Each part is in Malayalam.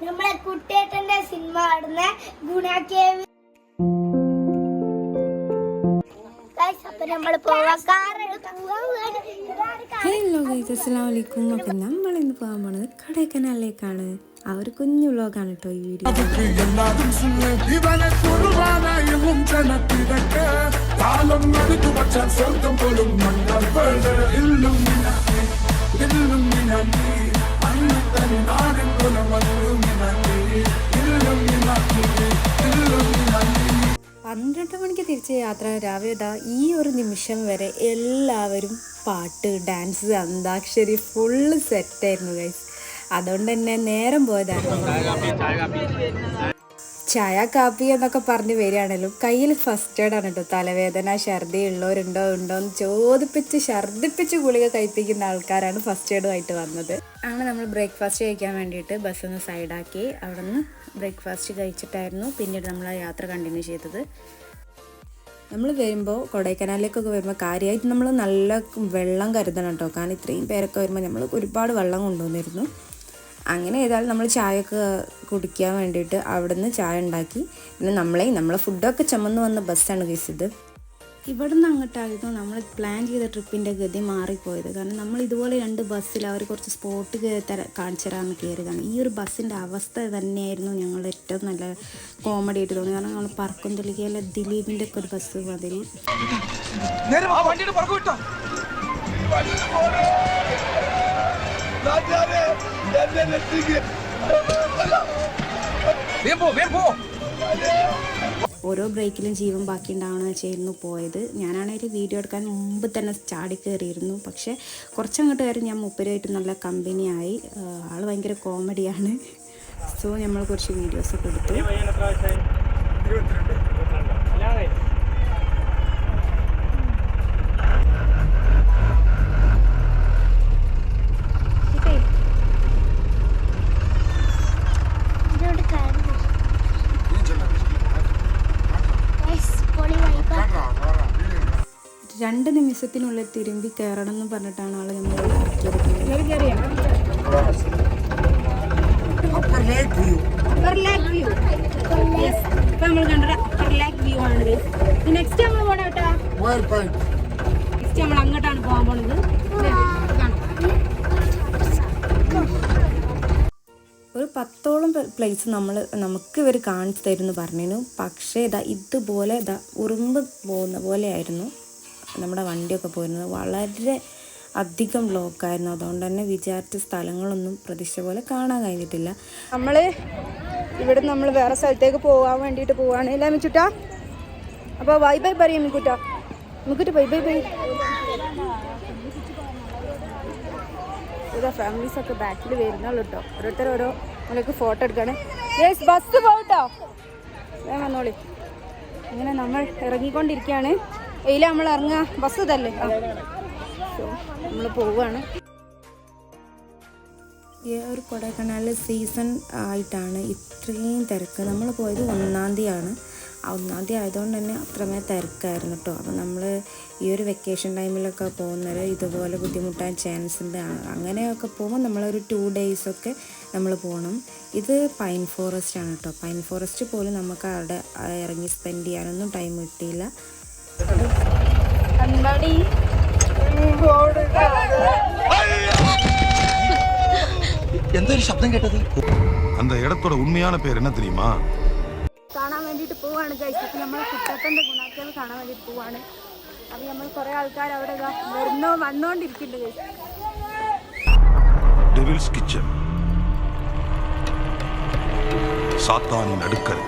നമ്മളെ കുട്ടേട്ടന്റെ സിനിമ ആടുന്ന ഗുണാക്കേവ് ഹലോ ഗൈസ് അസ്സാം വലൈക്കും അപ്പം നമ്മൾ ഇന്ന് പോകാൻ പോണത് കടയ്ക്കനാലിലേക്കാണ്. ആ ഒരു കുഞ്ഞു വ്ളോഗാണ് കേട്ടോ ഈ വീഡിയോ. പന്ത്രണ്ട് മണിക്ക് തിരിച്ച യാത്ര രാവിലെ ഇതാ ഈ ഒരു നിമിഷം വരെ എല്ലാവരും പാട്ട് ഡാൻസ് അന്താക്ഷരി ഫുള്ള് സെറ്റായിരുന്നു ഗൈസ് അതുകൊണ്ട് തന്നെ നേരം പോയതായിരുന്നു. ചായ കാപ്പി എന്നൊക്കെ പറഞ്ഞ് വരികയാണെങ്കിലും കയ്യിൽ ഫസ്റ്റ് എയ്ഡ് ആണ് കേട്ടോ തലവേദന ഛർദി ഉള്ളവരുണ്ടോ ഉണ്ടോ എന്ന് ചോദിപ്പിച്ച് ഛർദിപ്പിച്ച് ഗുളിക കഴിപ്പിക്കുന്ന ആൾക്കാരാണ് ഫസ്റ്റ് എയ്ഡുമായിട്ട് വന്നത്. അങ്ങനെ നമ്മൾ ബ്രേക്ക്ഫാസ്റ്റ് കഴിക്കാൻ വേണ്ടിയിട്ട് ബസ് ഒന്ന് സൈഡാക്കി അവിടെ നിന്ന് ബ്രേക്ക്ഫാസ്റ്റ് കഴിച്ചിട്ടായിരുന്നു പിന്നീട് നമ്മൾ ആ യാത്ര കണ്ടിന്യൂ ചെയ്തത്. നമ്മൾ വരുമ്പോൾ കൊടൈക്കനാലിലേക്കൊക്കെ വരുമ്പോൾ കാര്യമായിട്ട് നമ്മൾ നല്ല വെള്ളം കരുതണം കേട്ടോ കാരണം ഇത്രയും പേരൊക്കെ വരുമ്പോൾ നമ്മൾ ഒരുപാട് വെള്ളം കൊണ്ടുവന്നിരുന്നു. അങ്ങനെ ഏതായാലും നമ്മൾ ചായയൊക്കെ കുടിക്കാൻ വേണ്ടിയിട്ട് അവിടുന്ന് ചായ ഉണ്ടാക്കി. പിന്നെ നമ്മളെ നമ്മളെ ഫുഡൊക്കെ ചുമന്ന് വന്ന ബസ്സാണ് കേസിത് ഇത്. ഇവിടുന്ന് അങ്ങോട്ടായിരുന്നു നമ്മൾ പ്ലാൻ ചെയ്ത ട്രിപ്പിന്റെ ഗതി മാറിപ്പോയത്. കാരണം നമ്മൾ ഇതുപോലെ രണ്ട് ബസ്സിൽ അവർ കുറച്ച് സ്പോട്ട് തര കാണിച്ചു തരാമെന്ന് കയറിയതാണ് ഈ ഒരു ബസ്സിന്റെ അവസ്ഥ തന്നെയായിരുന്നു ഞങ്ങൾ ഏറ്റവും നല്ല കോമഡി ആയിട്ട് തോന്നി കാരണം നമ്മൾ പറക്കും തുള്ളിക്കയിലെ ദിലീപിന്റെ ഒക്കെ ഒരു ബസ് മാതിരി നേരെ ഓരോ ബ്രേക്കിലും ജീവൻ ബാക്കി ഉണ്ടാവണമെന്ന് വെച്ചായിരുന്നു പോയത്. ഞാനാണെങ്കിൽ വീഡിയോ എടുക്കാൻ മുമ്പ് തന്നെ ചാടി കയറിയിരുന്നു. പക്ഷേ കുറച്ചങ്ങോട്ട് കയറി ഞാൻ മുപ്പരുമായിട്ട് നല്ല കമ്പനിയായി. ആൾ ഭയങ്കര കോമഡിയാണ് സോ നമ്മൾ കുറച്ച് വീഡിയോസൊക്കെ എടുത്തു. രണ്ട് നിമിഷത്തിനുള്ളിൽ തിരുമ്പി കയറണം എന്ന് പറഞ്ഞിട്ടാണ് ആൾ നമ്മൾ ആണ് നെക്സ്റ്റ് നമ്മൾ നമ്മൾ പോകാൻ. ഒരു പത്തോളം പ്ലേസ് നമ്മൾ നമുക്ക് ഇവർ കാണിച്ചു തരുമെന്ന് പറഞ്ഞിരുന്നു പക്ഷേ ഇതാ ഇതുപോലെ ഇതാ ഉറുമ്പ് പോകുന്ന പോലെയായിരുന്നു നമ്മുടെ വണ്ടിയൊക്കെ പോയിരുന്നത് വളരെ അധികം ബ്ലോക്കായിരുന്നു. അതുകൊണ്ട് തന്നെ വിചാരിച്ച സ്ഥലങ്ങളൊന്നും പ്രതീക്ഷ പോലെ കാണാൻ കഴിഞ്ഞിട്ടില്ല. നമ്മൾ ഇവിടെ നമ്മൾ വേറെ സ്ഥലത്തേക്ക് പോകാൻ വേണ്ടിയിട്ട് പോവാണ് ഇല്ല മിച്ചുട്ടാ അപ്പോൾ ബൈ ബൈ പറയും മിക്കുട്ട മിക്കുട്ട ബൈ ബൈ ബൈ ഫാമിലീസ് ഒക്കെ ബാക്കിൽ വരുന്നുള്ളൂ കേട്ടോ ഓരോരുത്തർ ഓരോ നമ്മൾക്ക് ഫോട്ടോ എടുക്കാണ്. ബസ് വേഗം വന്നോളി. അങ്ങനെ നമ്മൾ ഇറങ്ങിക്കൊണ്ടിരിക്കുകയാണ്. എയില നമ്മൾ ഇറങ്ങുക ബസ് ഇതല്ലേ? നമ്മൾ പോവുകയാണ് ഈ ഒരു കൊടൈക്കനാലിൽ സീസൺ ആയിട്ടാണ് ഇത്രയും തിരക്ക്. നമ്മൾ പോയത് ഒന്നാം തീയതിയാണ്. ഒന്നാം തീയതി ആയതുകൊണ്ട് തന്നെ അത്രമേ തിരക്കായിരുന്നു കേട്ടോ അപ്പോൾ നമ്മൾ ഈ ഒരു വെക്കേഷൻ ടൈമിലൊക്കെ പോകുന്നത് ഇതുപോലെ ബുദ്ധിമുട്ടാൻ ചാൻസ് ഉണ്ട്. അങ്ങനെയൊക്കെ പോകുമ്പോൾ നമ്മളൊരു ടു ഡേയ്സൊക്കെ നമ്മൾ പോകണം ഇത് പൈൻ ഫോറസ്റ്റ് ആണ് കേട്ടോ പൈൻ ഫോറസ്റ്റ് പോലും നമുക്ക് അവിടെ ഇറങ്ങി സ്പെൻഡ് ചെയ്യാനൊന്നും ടൈം കിട്ടിയില്ല. അൻപടി എന്തൊരു ശബ്ദം കേട്ടത് அந்த இடத்தோட உண்மையான பேர் என்ன தெரியுமா കാണാൻ വേണ്ടിയിട്ട് പോവാണ് കഴിച്ചു അപ്പം നമ്മൾ കുട്ടപ്പൻ്റെ ഗുണാക്കൾ കാണാൻ വേണ്ടിയിട്ട് പോവാണ് അപ്പം നമ്മൾ കുറേ ആൾക്കാർ അവിടെ ഇതാ വരുന്നോ വന്നുകൊണ്ടിരിക്കുന്നുണ്ട് കഴിച്ചു டெவில்ஸ் கிச்சன் சாத்தானின் அடுக்கரை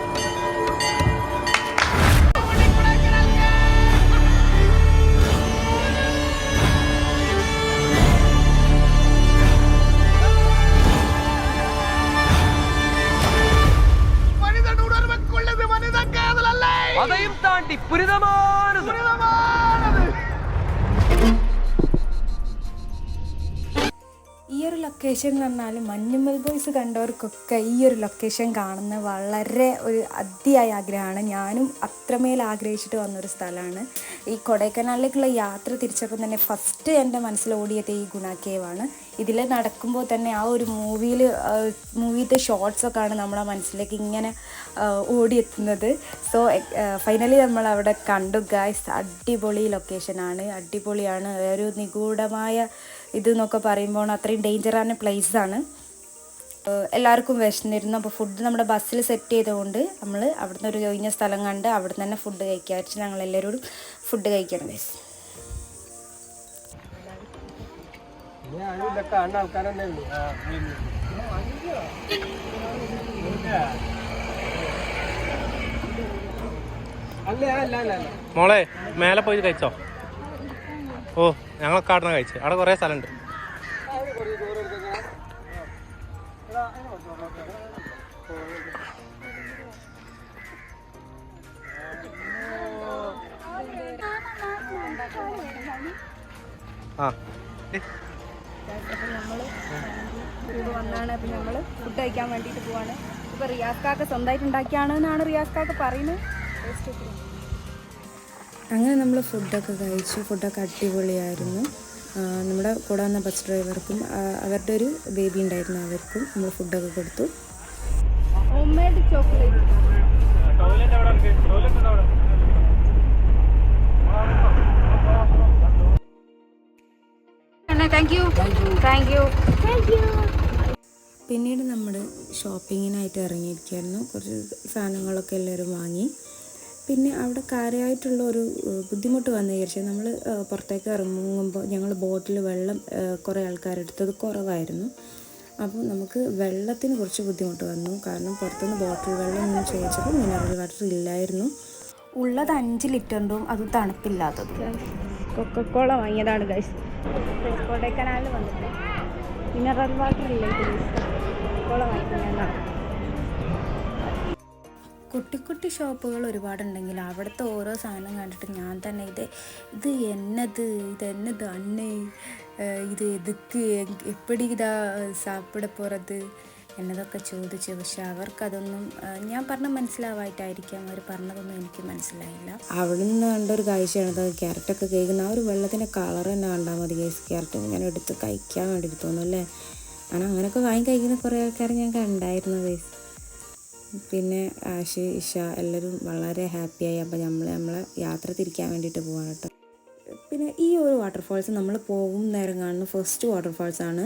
ലൊക്കേഷൻ എന്ന് പറഞ്ഞാൽ മഞ്ഞുമ്മൽ ബോയ്സ് കണ്ടവർക്കൊക്കെ ഈ ഒരു ലൊക്കേഷൻ കാണുന്ന വളരെ ഒരു അതിയായ ആഗ്രഹമാണ്. ഞാനും അത്രമേൽ ആഗ്രഹിച്ചിട്ട് വന്നൊരു സ്ഥലമാണ്. ഈ കൊടൈക്കനാലിലേക്കുള്ള യാത്ര തിരിച്ചപ്പോൾ തന്നെ ഫസ്റ്റ് എന്റെ മനസ്സിൽ ഓടിയത് ഈ ഗുണ കേവാണ് ഇതിൽ നടക്കുമ്പോൾ തന്നെ ആ ഒരു മൂവിയിൽ മൂവിത്തെ ഷോർട്സൊക്കെയാണ് നമ്മളെ മനസ്സിലേക്ക് ഇങ്ങനെ ഓടിയെത്തുന്നത്. സോ ഫൈനലി നമ്മൾ അവിടെ കണ്ടു. ഗായ്സ് അടിപൊളി ലൊക്കേഷനാണ് അടിപൊളിയാണ്. ഒരു നിഗൂഢമായ ഇത് എന്നൊക്കെ പറയുമ്പോൾ അത്രയും ഡേഞ്ചറാണ് ആണ് എല്ലാവർക്കും വിശന്നിരുന്നു. അപ്പോൾ ഫുഡ് നമ്മുടെ ബസ്സിൽ സെറ്റ് ചെയ്തുകൊണ്ട് നമ്മൾ അവിടുന്ന് ഒരു ഒഴിഞ്ഞ സ്ഥലം കണ്ട് അവിടുന്ന് തന്നെ ഫുഡ് കഴിക്കുക. വെച്ചാൽ ഞങ്ങൾ എല്ലാവരോടും ഫുഡ് കഴിക്കണം ഗൈസ് മോളെ മേലെ പോയി കഴിച്ചോ? ഓ. ഞങ്ങളൊക്കെ അവിടെ കഴിച്ചു. അവിടെ കുറേ സ്ഥലമുണ്ട്. ഇവിടെ വന്നാണ്. ഫുഡ് കഴിക്കാൻ വേണ്ടിട്ട് പോവാണ്. ഇപ്പോൾ റിയാസ് കാക്ക സ്വന്തമായിട്ട് ഉണ്ടാക്കിയാണെന്നാണ് റിയാസ് കാക്ക പറയുന്നത്. അങ്ങനെ നമ്മൾ ഫുഡൊക്കെ കഴിച്ചു ഫുഡൊക്കെ അടിപൊളിയായിരുന്നു. നമ്മുടെ കൂടെ വന്ന ബസ് ഡ്രൈവർക്കും അവരുടെ ഒരു ബേബി ഉണ്ടായിരുന്നു അവർക്കും നമ്മൾ ഫുഡൊക്കെ കൊടുത്തു. Home made chocolate thank you thank you പിന്നീട് നമ്മൾ ഷോപ്പിങ്ങിനായിട്ട് ഇറങ്ങിയിരിക്കുകയായിരുന്നു. കുറച്ച് സാധനങ്ങളൊക്കെ എല്ലാവരും വാങ്ങി. പിന്നെ അവിടെ കാര്യമായിട്ടുള്ള ഒരു ബുദ്ധിമുട്ട് വന്നു വിചാരിച്ചത്. നമ്മൾ പുറത്തേക്ക് ഇറങ്ങുമ്പോൾ ഞങ്ങൾ ബോട്ടിൽ വെള്ളം കുറേ ആൾക്കാരെടുത്തത് കുറവായിരുന്നു. അപ്പോൾ നമുക്ക് വെള്ളത്തിന് കുറച്ച് ബുദ്ധിമുട്ട് വന്നു. കാരണം പുറത്തുനിന്ന് ബോട്ടിൽ വെള്ളം ഒന്നും ചോദിച്ചപ്പോൾ മിനറൽ വാട്ടർ ഇല്ലായിരുന്നു. ഉള്ളത് അഞ്ച് ലിറ്ററിന്റെയും അത് തണുപ്പില്ലാത്തതും. കൊക്കക്കോള വാങ്ങിയതാണ് ഗൈസ് കൊടൈക്കനാലിൽ വന്നിട്ട്. മിനറൽ വാട്ടർ ഇല്ലേ കൊക്കക്കോള വാങ്ങിക്കുന്നതാണ് കുട്ടി കുട്ടി ഷോപ്പുകൾ ഒരുപാടുണ്ടെങ്കിൽ അവിടുത്തെ ഓരോ സാധനം കണ്ടിട്ട് ഞാൻ തന്നെ ഇത് ഇത് എന്നത് ഇത് എന്നത് അണ്ണേ ഇത് എതുക്ക് എപ്പടി ഇതാ സാപ്പിട പോറത് എന്നതൊക്കെ ചോദിച്ചു. പക്ഷെ അവർക്കതൊന്നും ഞാൻ പറഞ്ഞ മനസ്സിലാവായിട്ടായിരിക്കാം. അവർ പറഞ്ഞതൊന്നും എനിക്ക് മനസ്സിലായില്ല. അവിടെ നിന്ന് കണ്ട ഒരു കാഴ്ചയാണ് അത് ക്യാരറ്റൊക്കെ കേൾക്കുന്ന ആ ഒരു വെള്ളത്തിന്റെ കളർ തന്നെ കണ്ടാൽ മതി കേസ് ക്യാരറ്റ് ഞാൻ എടുത്ത് കഴിക്കാൻ വേണ്ടിയിട്ട് തോന്നുന്നു അല്ലേ? ഞാൻ അങ്ങനെയൊക്കെ വാങ്ങി കഴിക്കുന്ന കുറേ ആൾക്കാർ ഞാൻ കണ്ടായിരുന്നു കേസ് പിന്നെ ആഷി ഇഷ എല്ലാവരും വളരെ ഹാപ്പിയായി അപ്പോൾ നമ്മൾ നമ്മളെ യാത്ര തിരിക്കാൻ വേണ്ടിയിട്ട് പോവാണ് കേട്ടോ. പിന്നെ ഈ ഒരു വാട്ടർഫാൾസ് നമ്മൾ പോകും നേരം കാണുന്ന ഫസ്റ്റ് വാട്ടർഫാൾസ് ആണ്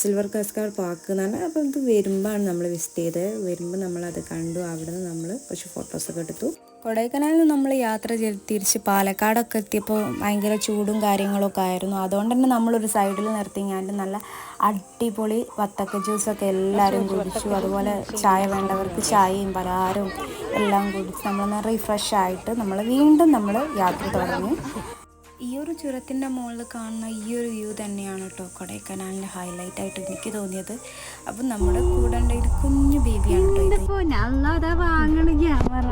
സിൽവർ കസ്കാർ പാർക്ക് എന്ന് പറഞ്ഞാൽ അപ്പോൾ ഇത് വരുമ്പോഴാണ് നമ്മൾ വിസിറ്റ് ചെയ്തത്. വരുമ്പോൾ നമ്മളത് കണ്ടു. അവിടെ നിന്ന് നമ്മൾ കുറച്ച് ഫോട്ടോസൊക്കെ എടുത്തു. കൊടൈക്കനാലിൽ നിന്ന് നമ്മൾ യാത്ര ചെയ്ത് തിരിച്ച് പാലക്കാടൊക്കെ എത്തിയപ്പോൾ ഭയങ്കര ചൂടും കാര്യങ്ങളൊക്കെ ആയിരുന്നു. അതുകൊണ്ട് തന്നെ നമ്മളൊരു സൈഡിൽ നിർത്തി നിർത്തിങ്ങാണ്ട് നല്ല അടിപൊളി വത്തക്ക ജ്യൂസൊക്കെ എല്ലാവരും കുടിച്ചു. അതുപോലെ ചായ വേണ്ടവർക്ക് ചായയും പലഹാരവും എല്ലാം കുടിച്ച് നമ്മളൊന്ന് റിഫ്രഷ് ആയിട്ട് നമ്മൾ വീണ്ടും നമ്മൾ യാത്ര തുടങ്ങി. ഈ ഒരു ചുരത്തിന്റെ മുകളിൽ കാണുന്ന ഈ ഒരു വ്യൂ തന്നെയാണ് കേട്ടോ കൊടൈക്കനാലിന്റെ ഹൈലൈറ്റ് ആയിട്ട് എനിക്ക് തോന്നിയത്. അപ്പം നമ്മുടെ കൂടെ ഒരു കുഞ്ഞു ബേബിയാണ് കേട്ടോ ഇത്. വാങ്ങണ ക്യാമറ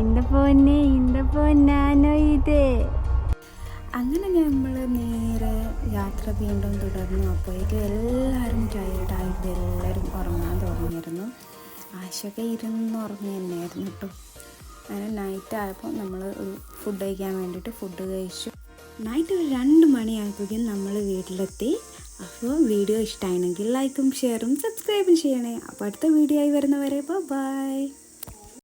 ഇന്റെ പൊന്നെ ഇന്റെ പൊന്നാനോ ഇത്. അങ്ങനെ നമ്മൾ നേരെ യാത്ര വീണ്ടും തുടർന്നു. അപ്പോഴേക്കും എല്ലാവരും ടയേർഡായിട്ട് എല്ലാവരും ഉറങ്ങാൻ തുടങ്ങിയിരുന്നു. ആശയൊക്കെ ഇരുന്ന് ഉറങ്ങി തന്നെയായിരുന്നു കേട്ടോ അങ്ങനെ നൈറ്റ് ആയപ്പോൾ നമ്മൾ ഒരു ഫുഡ് കഴിക്കാൻ വേണ്ടിയിട്ട് ഫുഡ് കഴിച്ചു. നൈറ്റ് ഒരു രണ്ട് മണിയാകുകയും നമ്മൾ വീട്ടിലെത്തി. അപ്പോൾ വീഡിയോ ഇഷ്ടമാണെങ്കിൽ ലൈക്കും ഷെയറും സബ്സ്ക്രൈബും ചെയ്യണേ. അപ്പോൾ അടുത്ത വീഡിയോ ആയി വരുന്നവരെ ബൈ